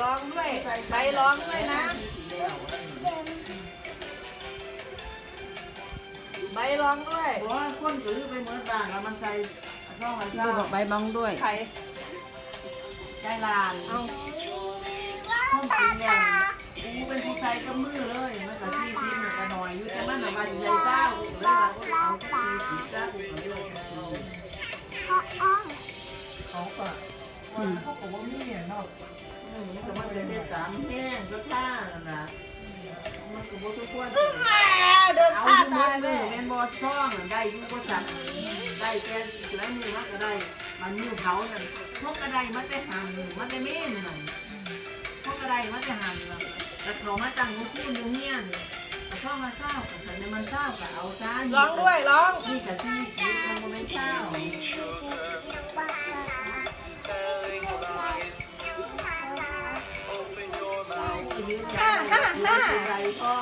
ร้องด้วยใบร้องด้วยนะ ใบร้องด้วยเพราะว่าคนถือไปเหมือนบ้านแล้วมันใส่ช่องมันพี่เจ้าบอกใบบองด้วยไข่ใจลานเอาห้องกินเนี่ยกูเป็นผู้ใส่กับมือเลยมันก็ซีซีมันก็หน่อยอยู่แต่มันน่ะมันใหญ่เจ้าเลยว่ากูเอาซีซีเจ้ากูก็เลยเขาก็ว่าเขาก็บ่มีอะเนาะ อืมมันก็มันเลยได้สามแห้งก็ท่านั่นน่ะมันก็บ่ทุกคนเดินเอาผ่าอยู่ตามืยอเลมือยแม่นบ่ซ่องได้อยู่บ่จักได้แค่แล้วมือมันก็ได้มันนิ้วเขานั่นพวกกระไดมันได้หันมันได้เม่นนั่นพวกกระไดมันได้หันนั่นแต่เขามาตั้งมือคู่นึงเนี่ยแต่เข้ามาเศร้าแต่ในมันเศร้าก็เอาซะร้องด้วยร้อง นี่กับที่คิดมันไม่เศร้า ยืนยันว่าอยู่ในใจพ่อ